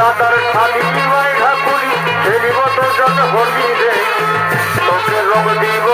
দাদার খালি ঢাকুরি খেলিব তো জন হলি রে তোকে রোগ দিব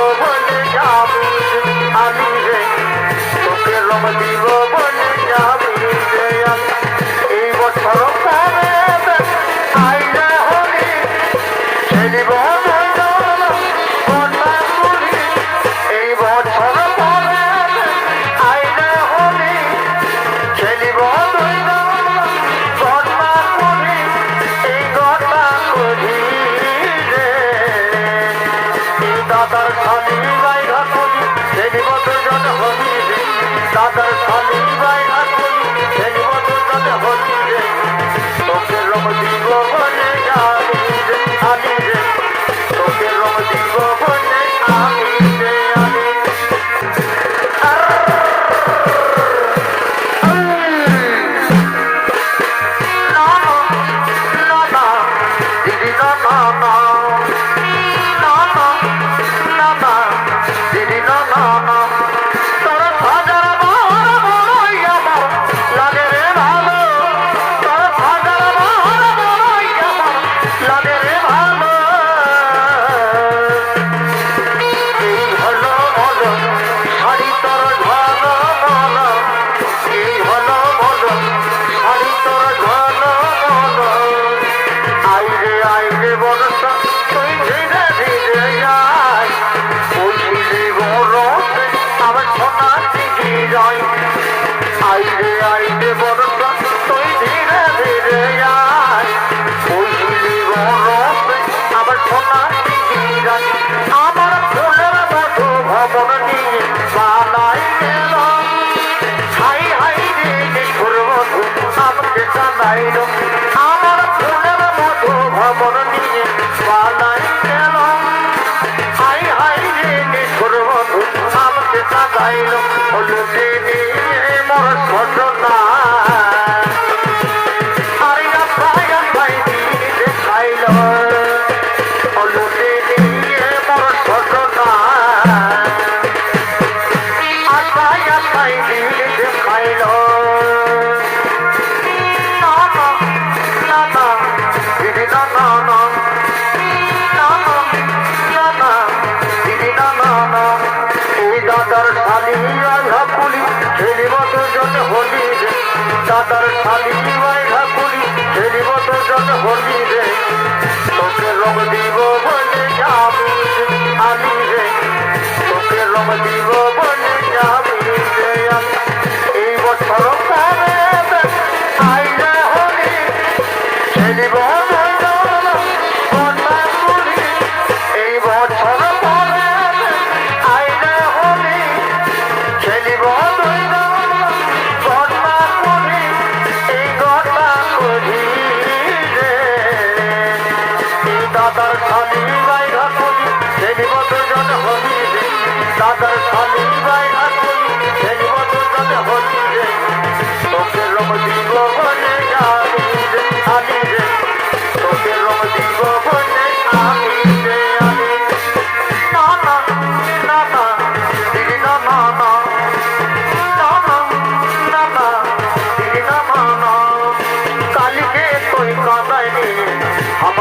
I দাদার খালি দিবাই ঢাকুলি খেলিব তো যত হলি রে তোকে লোক দিব বলে আমি।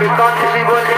we can't we were